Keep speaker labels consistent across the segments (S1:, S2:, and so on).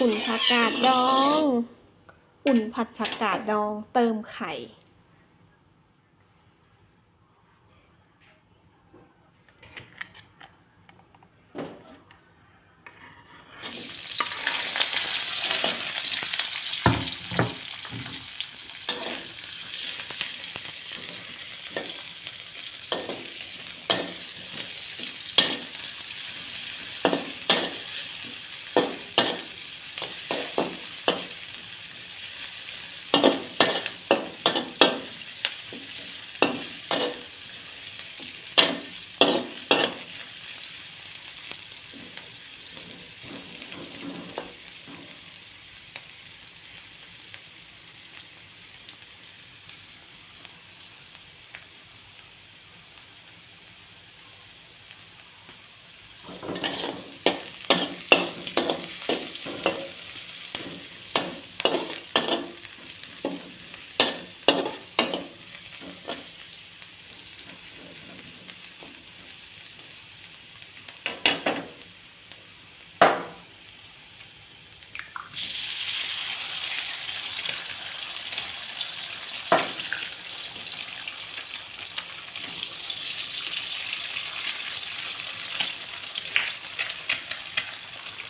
S1: อุ่นผักกาดดอง อุ่นผัดผักกาดดอง เติมไข่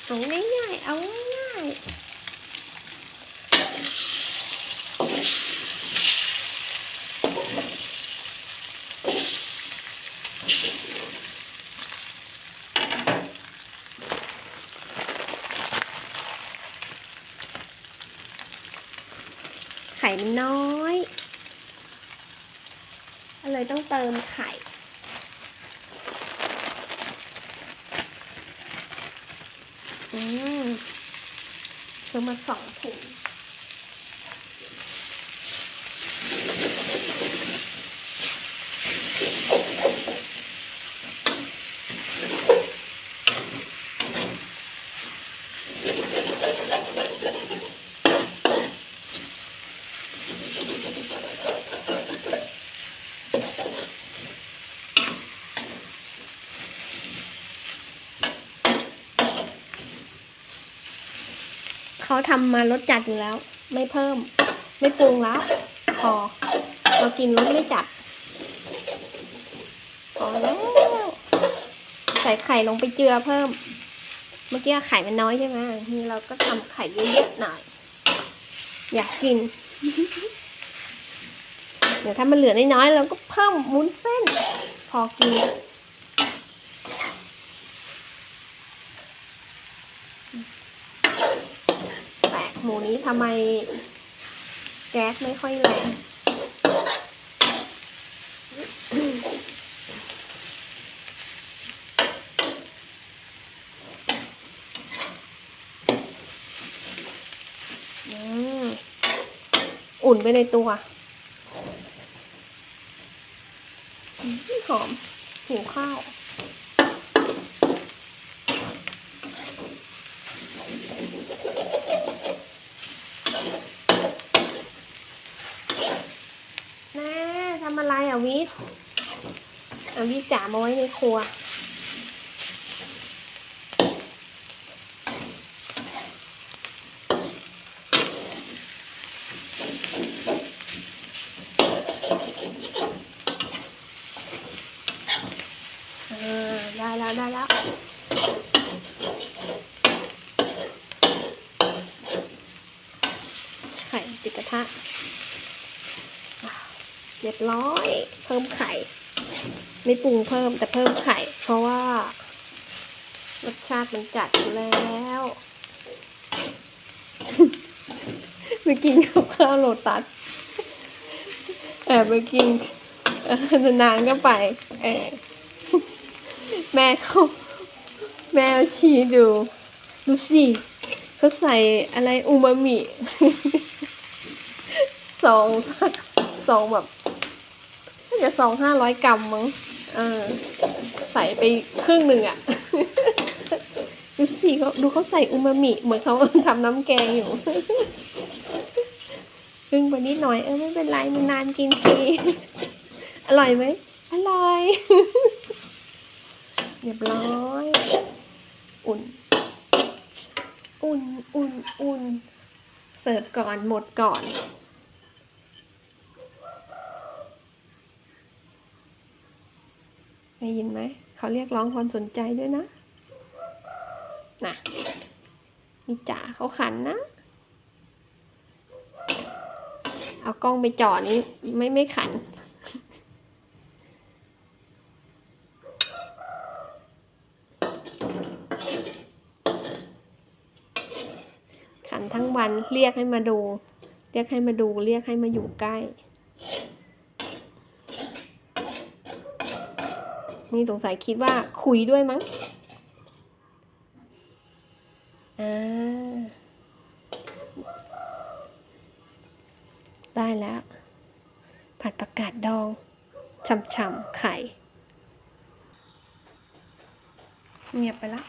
S1: เอาง่ายๆเอาง่ายๆ ไข่มันน้อยก็เลยต้องเติมไข่ อืม ซื้อมาสองถุง เขาทำมารสจัดอยู่แล้ว ไม่เพิ่ม ไม่ปรุงแล้ว พอ เรากินรสไม่จัด พอแล้ว ใส่ไข่ลงไปเจือเพิ่ม เมื่อกี้ไข่มันน้อยใช่ไหมนี่เราก็ทำไข่เยอะๆหน่อย อยากกิน เดี๋ยวถ้ามันเหลือน้อยๆเราก็เพิ่มมุ้นเส้น พอกิน แปลกหมูนี้ ทำไมแก๊สไม่ค่อยแรงอุ่นไปในตัวหอมหิวข้าว แม่ทำ อาวิทย์อะวิทย์จ๋ามาไว้ในครัว เออ ได้แล้ว ได้แล้ว ไข่ติดกระทะ เรียบร้อย เพิ่มไข่ ไม่ปรุงเพิ่มแต่เพิ่มไข่ เพราะว่า รสชาติมันจัดแล้วไปกินกับข้าวโลตัสแอบไปกินนานๆก็ไปเออแม่เขาแม่เอาชี้ดูดูสิเขาใส่อะไรอูมามิสองสองแบบน่าจะสองห้าร้อยกรัมมั้ง เออ ใส่ไปครึ่งหนึ่งอะดูสิเขาดูเขาใส่อูมามิ เหมือนเขาทำน้ำแกงอยู่ครึ่งไปนิดหน่อยเออไม่เป็นไรมันนานกินทีอร่อยไหมอร่อยเรียบร้อย อุ่น อุ่น อุ่น อุ่น เสิร์ฟก่อนหมดก่อน ได้ยินไหม เขาเรียกร้องความสนใจด้วยนะ น่ะนี่จ๋าเขาขันนะ เอากล้องไปจ่อนี้ไม่ไม่ขัน ขันทั้งวันเรียกให้มาดู เรียกให้มาดู เรียกให้มาอยู่ใกล้ นี่สงสัยคิดว่าคุยด้วยมั้งอ่าได้แล้ว ผัดประกาศดองฉ่ำๆไข่ เงียบไปละ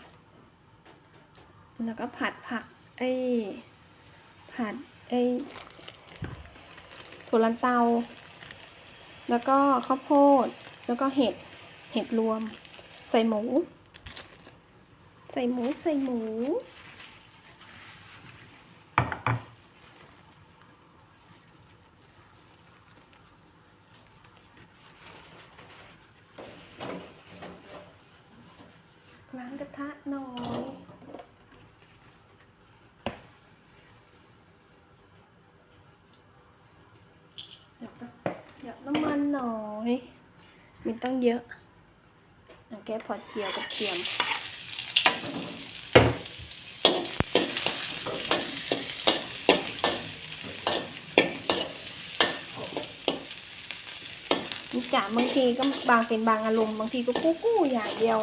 S1: แล้วก็ผัดผักไอ้ผัดไอ้ถั่วลันเตา แล้วก็ข้าวโพด แล้วก็เห็ด เห็ดรวม ใส่หมู ใส่หมูใส่หมู ล้างกระทะหน่อยเดี๋ยดน้ำมันหน่อยไมันต้องเยอะ แก้พอเจียวกับเทียมนี่จ๋าบางทีก็บางเป็นบางอารมณ์บางทีก็กู้กู้อย่างเดียว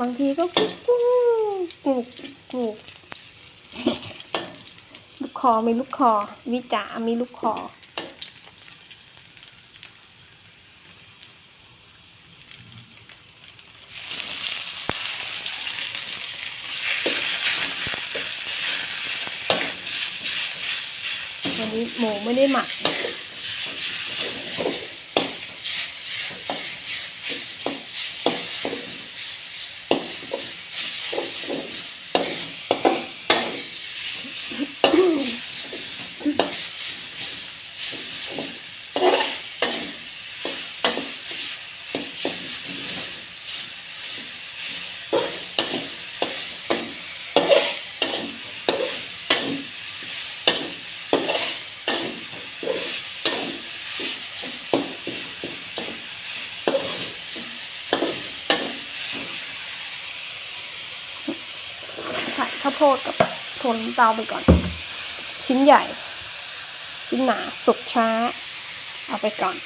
S1: บางทีก็กู้กู้กูกกูกลูกคอมีลูกคอ วิจ๋ามีลูกคอ นี้หมูไม่ได้หมัก ใส่ข้าวโพดกับถั่วลัน เตาไปก่อน ชิ้นใหญ่ ชิ้นหนาสุกช้า เอาไปก่อน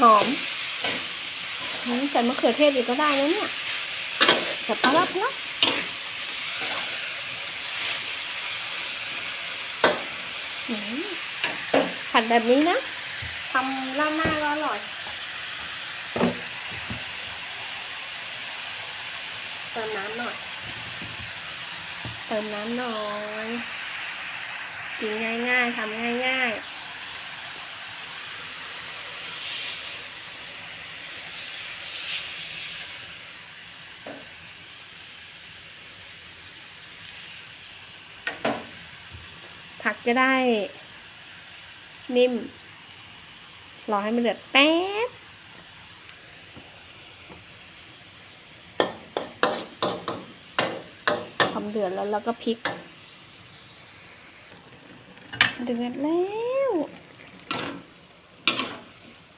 S1: หอมอืมใส่มะเขือเทศอีกก็ได้แล้วเนี่ยจะพอแล้วพอแล้วอืมผัดแบบนี้นะทำราดหน้าก็อร่อยเติมน้ำหน่อยเติมน้ำหน่อยกินง่ายๆทำง่ายๆ กจะได้ นิ่ม รอให้มันเดือดแป๊บพอมเดือดแล้วเราก็พลิก เดือดแล้ว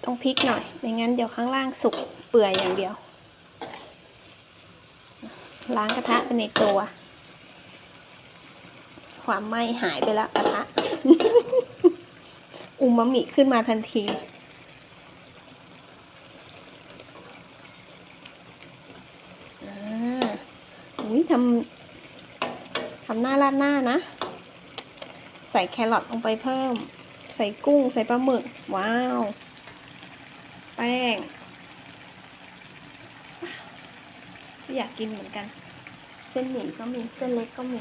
S1: ต้องพลิกหน่อย ไม่งั้นเดี๋ยวข้างล่างสุกเปื่อยอย่างเดียว ล้างกระทะเป็นในตัว ความไหม้หายไปแล้วกระทะอุมามิขึ้นมาทันที อ่าอุ้ยทำทำหน้าราดหน้านะ ใส่แครอทลงไปเพิ่ม ใส่กุ้ง ใส่ปลาหมึก ว้าว แป้ง อยากกินเหมือนกัน เส้นหมี่ก็มี เส้นเล็กก็มี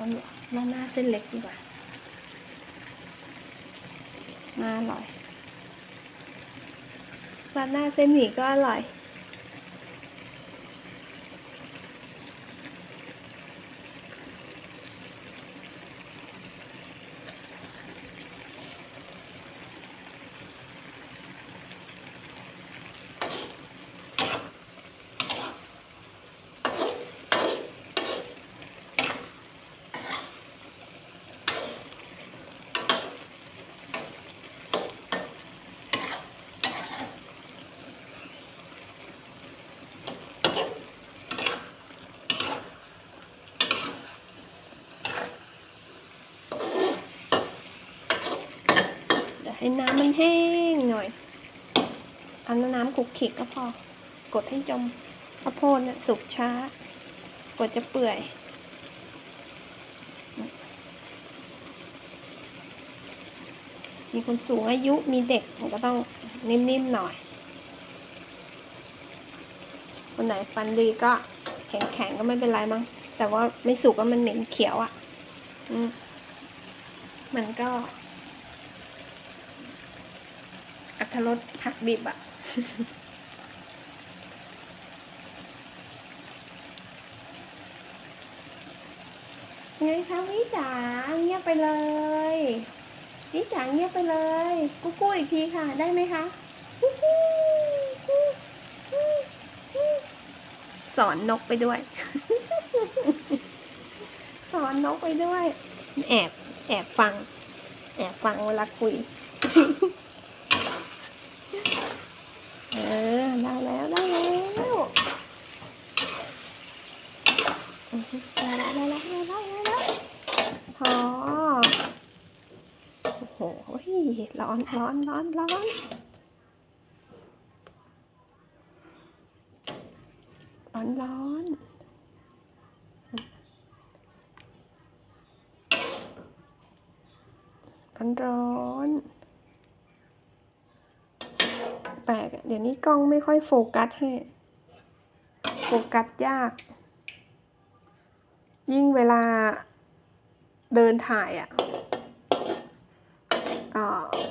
S1: เอาหน้าหน้าเส้นเล็กดีกว่าน่าอร่อยราดหน้าเส้นหมี่ก็อร่อย ให้น้ำมันแห้งหน่อยเอาน้ำคลุกคลิกก็พอ กดให้จมข้าวโพดนี่ยสุกช้ากว่าจะเปื่อย มีคนสูงอายุมีเด็กมันก็ต้องนิ่มๆหน่อย คนไหนฟันดีก็แข็งๆก็ไม่เป็นไรมั้ง แต่ว่าไม่สุกก็มันเหม็นเขียวอะ่ะมมันก็ อัตรสผักดิบอะไงคะวิจ๋าเงียบไปเลยวิจ๋าเงียบไปเลยกุ๊กกู้อีกทีค่ะ ได้ไหมคะสอนนกไปด้วย สอนนกไปด้วย แอบแอบฟัง แอบฟังเวลาคุย ร้อนร้อนร้อนร้อนร้อนร้อนร้อนแปลกเดี๋ยวนี้กล้องไม่ค่อยโฟกัสให้โฟกัสยาก ยิ่งเวลาเดินถ่ายอะ่ะ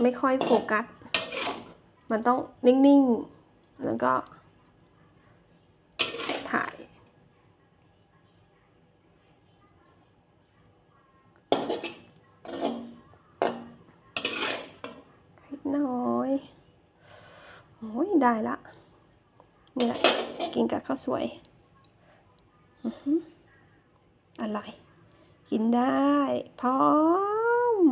S1: ไม่ค่อยโฟกัส มันต้องนิ่งๆ แล้วก็ถ่ายน้อย โอ้ยได้ละ นี่แหละ กินกับข้าวสวยอือหืออร่อย กินได้ พร้อม